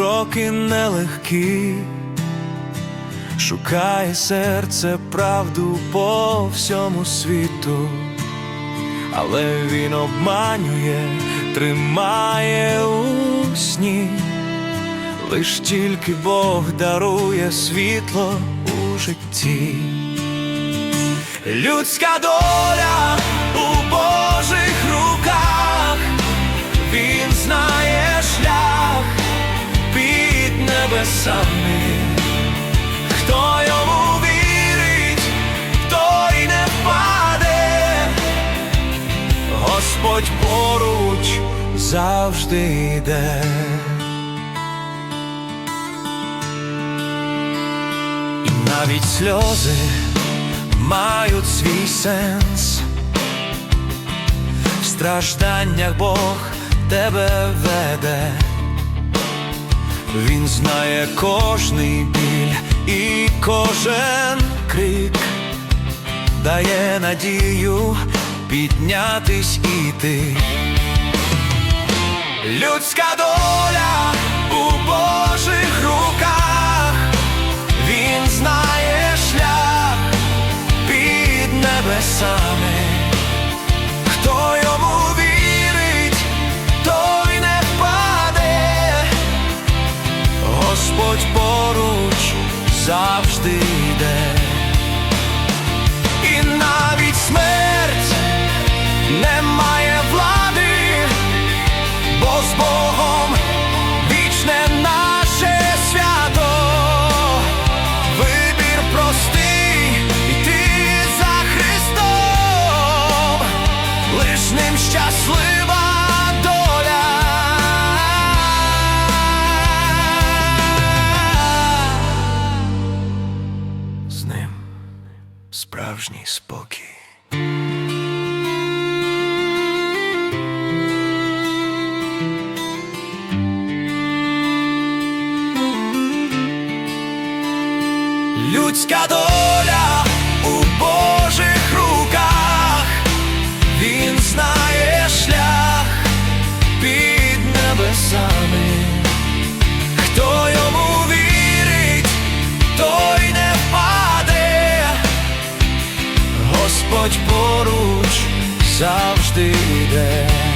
роки нелегкі, шукає серце правду по всьому світу, але він обманює, тримає у сні, лиш тільки Бог дарує світло у житті. Людська доля небесами. Хто йому вірить, той не впаде, Господь поруч завжди йде. І навіть сльози мають свій сенс. В стражданнях Бог тебе веде, Він знає кожний біль і кожен крик, дає надію піднятись і йти. Людська доля у Божих руках, він знає шлях під небесами. Завжди йде. І справжній спокій. Людська доля stay there